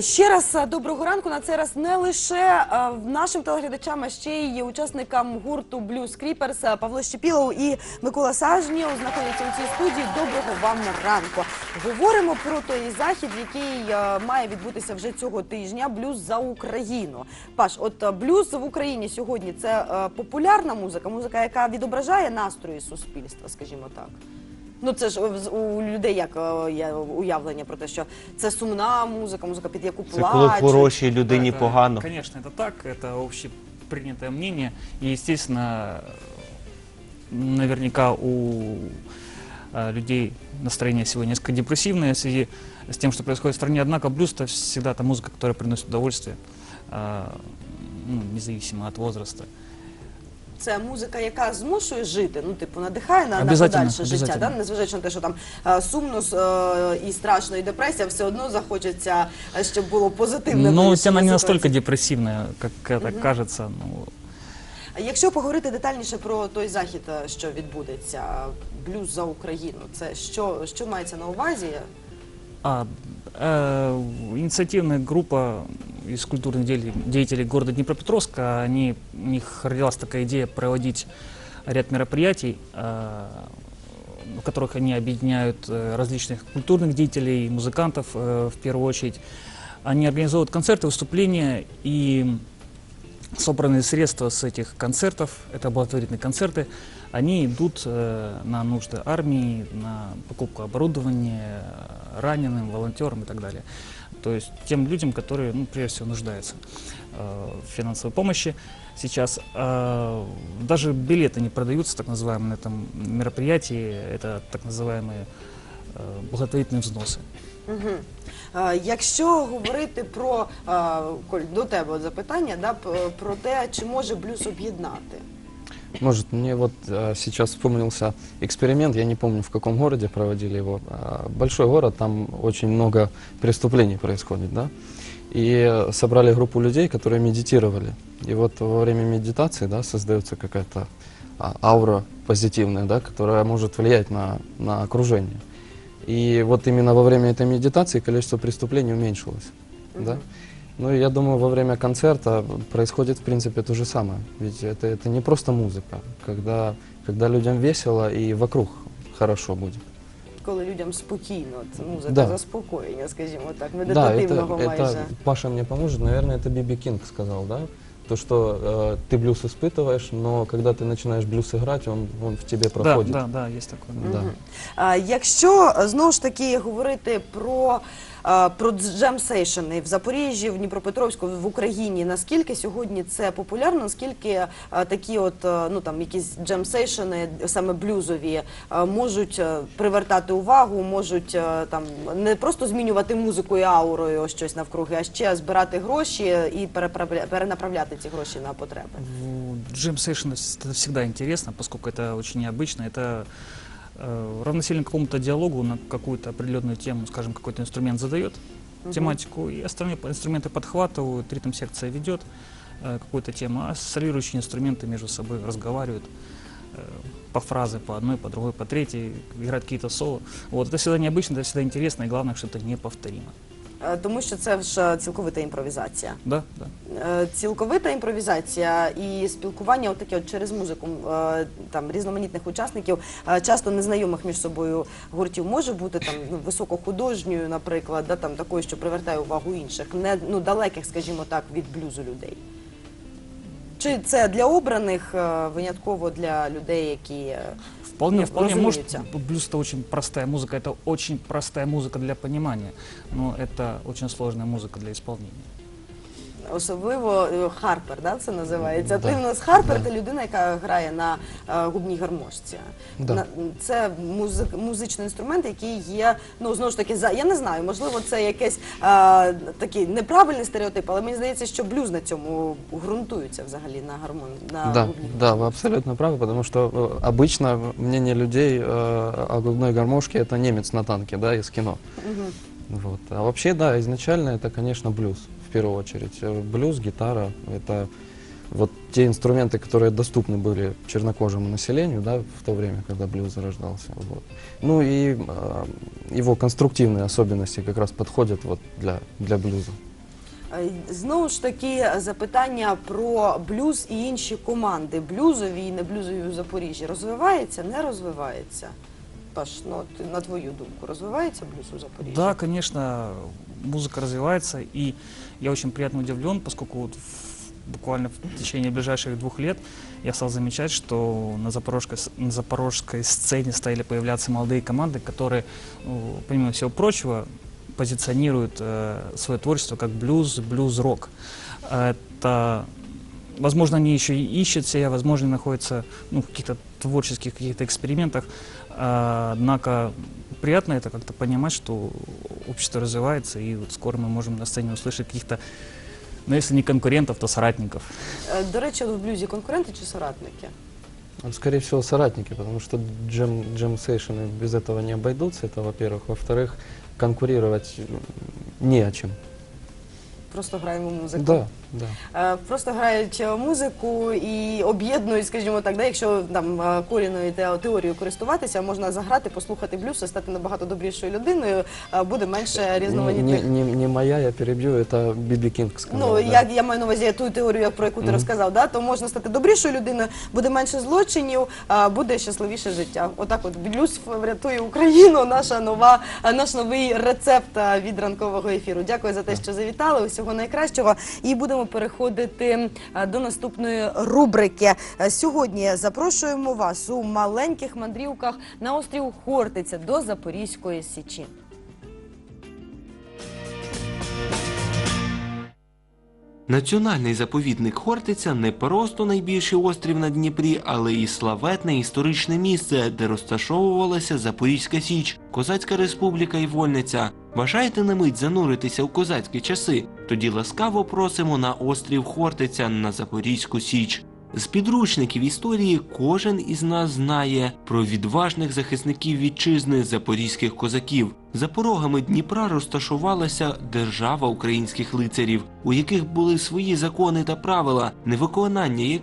Ще раз е, доброго ранку. На цей раз не лише е, нашим телеглядачам, а ще й учасникам гурту Creepers е, Павло Щепілов і Микола Сажнєв знаходяться у цій студії. Доброго вам ранку. Говоримо про той захід, який е, має відбутися вже цього тижня. Блюз за Україну. Паш, от блюз в Україні сьогодні це популярна музика, музика, яка відображає настрої суспільства, скажімо так. Ну це ж е, з- у людей як е, є уявлення про те, що це сумна музика, музика, під яку Це коли плачуть. хорошій людині Это, погано. Конечно, это так, это общепринятое мнение. И, естественно, наверняка у э, людей настроение сегодня несколько депрессивное в связи с тем, что происходит в стране. Однако блюз это всегда та музыка, которая приносит удовольствие, э, ну, независимо от возраста. Це музика, яка змушує жити, ну типу надихає на, на подальше життя, да? незважаючи на те, що там е, сумно е, і страшно, і депресія, все одно захочеться, е, щоб було позитивне. Вирішення она не ситуації. настолько депрессивная, как это кажется. Ну, Якщо поговорити детальніше про той захід, що відбудеться, блюз за Україну, це що, що мається на увазі? А, э, инициативная группа из культурных деятелей, города Днепропетровска, они, у них родилась такая идея проводить ряд мероприятий, э, в которых они объединяют э, различных культурных деятелей, музыкантов э, в первую очередь. Они организовывают концерты, выступления и собранные средства с этих концертов, это благотворительные концерты, они идут э, на нужды армии, на покупку оборудования раненым, волонтерам и так далее. То есть тем людям, которые, ну, прежде всего, нуждаются э, в финансовой помощи. Сейчас э, даже билеты не продаются, так называемые, на этом мероприятии. Это так называемые э, благотворительные взносы. Угу. Е, Якщо говорити про е, Коль, до тебе от запитання, да, п- про те, чи може блюз об'єднати. Может, мне вот а, сейчас вспомнился эксперимент, я не помню, в каком городе проводили его. А, большой город, там очень много преступлений происходит, да? И э, собрали группу людей, которые медитировали. И вот во время медитации, да, создается какая-то а, аура позитивная, да, которая может влиять на, на окружение. И вот именно во время этой медитации количество преступлений уменьшилось, да? Ну, и я думаю, во время концерта происходит, в принципе, то же самое. Ведь это, это не просто музыка, когда, когда людям весело и вокруг хорошо будет. Коли людям спокійно, це музика Да. заспокоєння, скажімо так, Да, медитативного это, майже. это Паша мне поможет, наверное, это Биби Кинг сказал, да? То, что э, ты блюз испытываешь, но когда ты начинаешь блюз играть, он, он в тебе проходит. Да, да, да, есть такое. Да. Мгм. А, Якщо е, знову ж таки говорити про, е, про джем-сейшени в Запоріжжі, в Дніпропетровську, в Україні, наскільки сьогодні це популярно, наскільки е, такі от е, ну там якісь джем-сейшени, саме блюзові, е, можуть е, привертати увагу, можуть е, там не просто змінювати музику і аурою щось навкруги, а ще збирати гроші і переправля- перенаправляти ці гроші на потреби. Джим Session это всегда интересно, поскольку это очень необычно. Это э, равносильно какому-то диалогу на какую-то определенную тему, скажем, какой-то инструмент задает Мгм. тематику, и остальные инструменты подхватывают, ритм секция ведет э, какую-то тему, а солирующие инструменты между собой разговаривают э, по фразе, по одной, по другой, по третьей, играют какие-то соло. Вот, это всегда необычно, это всегда интересно, и главное, что это неповторимо. Е, Тому що це ж цілковита імпровізація. Да, да. Е, цілковита імпровізація і спілкування отаке от через музику е, там різноманітних учасників, часто незнайомих між собою гуртів, може бути там ну, високохудожньою, наприклад, да, там такою, що привертає увагу інших, не ну далеких, скажімо так, від блюзу людей. Чи це для обраних е, винятково для людей, які е, Вполне, Ну, вполне может. разумеется. Блюз это очень простая музыка, это очень простая музыка для понимания, но это очень сложная музыка для исполнения. особливо е, Харпер, да, це називається. Да. Ти в нас Харпер Да. це людина, яка грає на е, губній гармошці. Да. На- це музик, музичний інструмент, який є, ну знову ж таки, за я не знаю, можливо, це якийсь е, такий неправильний стереотип, але мені здається, що блюз на цьому ґрунтується взагалі на гармон на Да, губній. да, вы абсолютно правы, потому что э, обычно мнение людей э, о губной гармошке это немец на танке, да, из кино. Мгм. Вот. А вообще, да, изначально это, конечно, блюз в первую очередь. Э, Блюз, гитара, это вот те инструменты, которые доступны были чернокожему населению, да, в то время, когда блюз зарождался. Вот. Ну и э, его конструктивные особенности как раз подходят вот для, для блюза. Е, Знову ж таки, запитання про блюз і інші команди. Блюзові і не блюзові у Запоріжжі розвивається, не розвивається? Паш, ну, от на твою думку, розвивається блюз у Запоріжжі? Да, конечно, музыка развивается, и я очень приятно удивлен, поскольку вот в- буквально в течение ближайших двух лет я стал замечать, что на запорожской, на запорожской сцене стали появляться молодые команды, которые, ну, помимо всего прочего, позиционируют э, свое творчество как блюз, блюз-рок. Это, возможно, они еще и ищут себя, возможно, находятся ну, в каких-то творческих каких-то экспериментах, однако приятно это как-то понимать, что общество развивается, и вот скоро мы можем на сцене услышать каких-то, ну, если не конкурентов, то соратников. Е, До речі, от в блюзі конкуренти чи соратники? Ну, Скорее всего, соратники, потому что джем, джем-сейшены без этого не обойдутся, это во-первых. Во-вторых, конкурировать м, не о чем. Просто граємо музику. Да, да. Е, Просто грають е, музику і об'єднують, скажімо так, да, якщо там е, корінною те- теорією користуватися, можна заграти, послухати блюз, і стати набагато добрішою людиною, буде менше різноманітних. не- не- не моя, я перебью, это Биби Кинг сказал. Ну, да. я, я маю на увазі ту теорію, про яку ти Мгм. розказав, да? то можна стати добрішою людиною, буде менше злочинів, буде щасливіше життя. Отак от блюз врятує Україну, наша нова, наш новий рецепт від ранкового ефіру. Дякую за те, що завітали. Усього найкращого. І будемо переходити до наступної рубрики. Сьогодні запрошуємо вас у маленьких мандрівках на острів Хортиця до Запорізької Січі. Національний заповідник Хортиця не просто найбільший острів на Дніпрі, але і славетне історичне місце, де розташовувалася Запорізька Січ, Козацька Республіка і Вольниця. Бажаєте на мить зануритися у козацькі часи? Тоді ласкаво просимо на острів Хортиця на Запорізьку Січ. З підручників історії кожен із нас знає про відважних захисників вітчизни запорізьких козаків. За порогами Дніпра розташувалася держава українських лицарів, у яких були свої закони та правила, невиконання яких